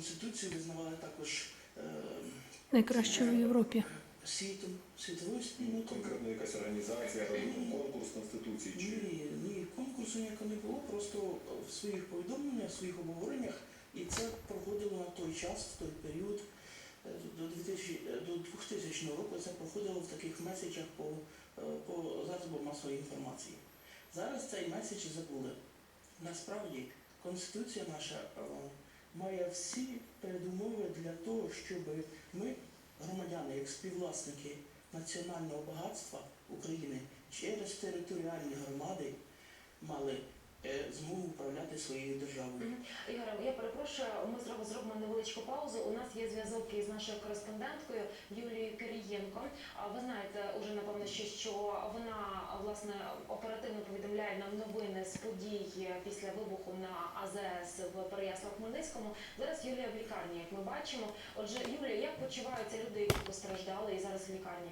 конституцію визнавали також е, Найкращою в Європі. світом, світовою спільнотою. Конкретно якась організація, конкурс конституції чи Ні, ні, конкурсу ніякого не було, просто в своїх повідомленнях, в своїх обговореннях, і це проходило на той час, в той період, е, до 2000, е, до 2000 року, це проходило в таких меседжах по, по засобам масової інформації. Зараз цей меседж забули. Насправді, Конституція наша має всі передумови для того, щоб ми, громадяни, як співвласники національного багатства України, через територіальні громади мали е, змогу управляти своєю державою. Перепрошую, ми зробимо зробимо невеличку паузу. У нас є зв'язок із нашою кореспонденткою Юлією Кирієнко. Ви знаєте уже напевно, що вона власне оперативно повідомляє нам новини з подій після вибуху на АЗС в Переяслав-Хмельницькому. Зараз Юлія в лікарні, як ми бачимо. Отже, Юлія, як почуваються люди, які постраждали і зараз в лікарні?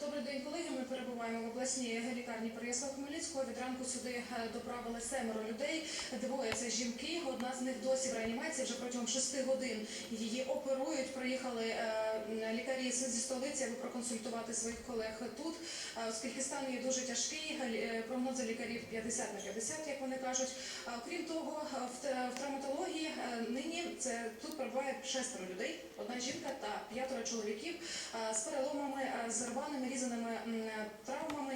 Добрий день, колеги. Ми перебуваємо в обласній лікарні Переяслав Хмельницького. Від ранку сюди е, доправили семеро людей. Двоє це жінки. Одна з них досі в реанімації вже протягом шести годин. Її оперують. Приїхали е, лікарі зі столиці, аби проконсультувати своїх колег тут. Е, Оскільки стан є дуже тяжкий, прогнози лікарів 50 на 50, як вони кажуть. А, Окрім того, це тут перебуває шестеро людей, одна жінка та п'ятеро чоловіків е, з переломами, е, з рваними різаними травмами